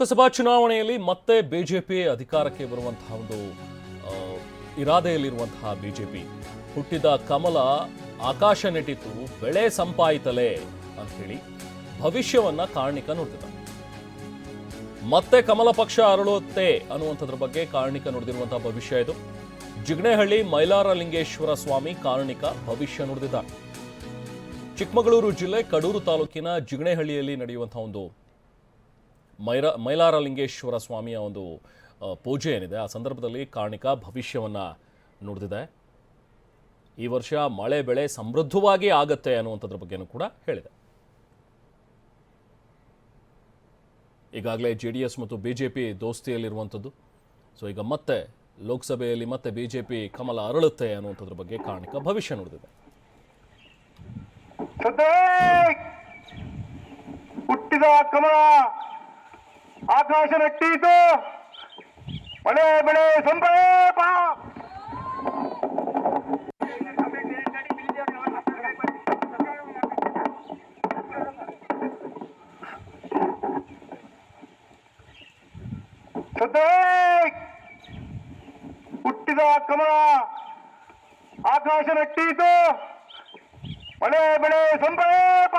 ಲೋಕಸಭಾ ಚುನಾವಣೆಯಲ್ಲಿ ಮತ್ತೆ ಬಿಜೆಪಿ ಅಧಿಕಾರಕ್ಕೆ ಬರುವಂತಹ ಒಂದು ಇರಾದೆಯಲ್ಲಿರುವಂತಹ ಬಿಜೆಪಿ. ಹುಟ್ಟಿದ ಕಮಲ ಆಕಾಶ ನೆಟ್ಟಿತು, ಬೆಳೆ ಸಂಪಾಯಿತಲೇ ಅಂತ ಹೇಳಿ ಭವಿಷ್ಯವನ್ನ ಕಾರಣಿಕ ನೋಡ್ತಿದ್ದ ಮತ್ತೆ ಕಮಲ ಪಕ್ಷ ಅರಳುತ್ತೆ ಅನ್ನುವಂಥದ್ರ ಬಗ್ಗೆ ಕಾರ್ಣಿಕ ನುಡಿದಿರುವಂತಹ ಭವಿಷ್ಯ ಇದು. ಜಿಗಣೇಹಳ್ಳಿ ಮೈಲಾರ ಲಿಂಗೇಶ್ವರ ಸ್ವಾಮಿ ಕಾರ್ಣಿಕ ಭವಿಷ್ಯ ನುಡಿದಿದ್ದಾರೆ ಚಿಕ್ಕಮಗಳೂರು ಜಿಲ್ಲೆ ಕಡೂರು ತಾಲೂಕಿನ ಜಿಗಣೇಹಳ್ಳಿಯಲ್ಲಿ ನಡೆಯುವಂತಹ ಒಂದು ಮೈರ ಮೈಲಾರಲಿಂಗೇಶ್ವರ ಸ್ವಾಮಿಯ ಒಂದು ಪೂಜೆ ಏನಿದೆ, ಆ ಸಂದರ್ಭದಲ್ಲಿ ಕಾರ್ಣಿಕ ಭವಿಷ್ಯವನ್ನ ನುಡಿದಿದೆ. ಈ ವರ್ಷ ಮಳೆ ಬೆಳೆ ಸಮೃದ್ಧವಾಗಿ ಆಗತ್ತೆ ಅನ್ನುವಂಥದ್ರ ಬಗ್ಗೆನೂ ಕೂಡ ಹೇಳಿದೆ. ಈಗಾಗಲೇ ಜೆ ಡಿ ಎಸ್ ಮತ್ತು ಬಿ ಜೆ ಪಿ ದೋಸ್ತಿಯಲ್ಲಿರುವಂಥದ್ದು. ಸೊ ಈಗ ಮತ್ತೆ ಲೋಕಸಭೆಯಲ್ಲಿ ಮತ್ತೆ ಬಿ ಜೆ ಪಿ ಕಮಲ ಅರಳುತ್ತೆ ಅನ್ನುವಂಥದ್ರ ಬಗ್ಗೆ ಕಾರ್ಣಿಕ ಭವಿಷ್ಯ ನುಡಿದಿದೆ. ಹುಟ್ಟಿದ ಕಮಲ! ಆಕಾಶ ನಟ್ಟೀತು ಮಳೆ ಬೆಳೆ ಸಂಪೇಪ ಸದ್ದೇ ಹುಟ್ಟಿದ ಕಮಲ ಆಕಾಶ ನಟ್ಟೀತು ಮಳೆ ಬೆಳೆ ಸಂಪೇಪ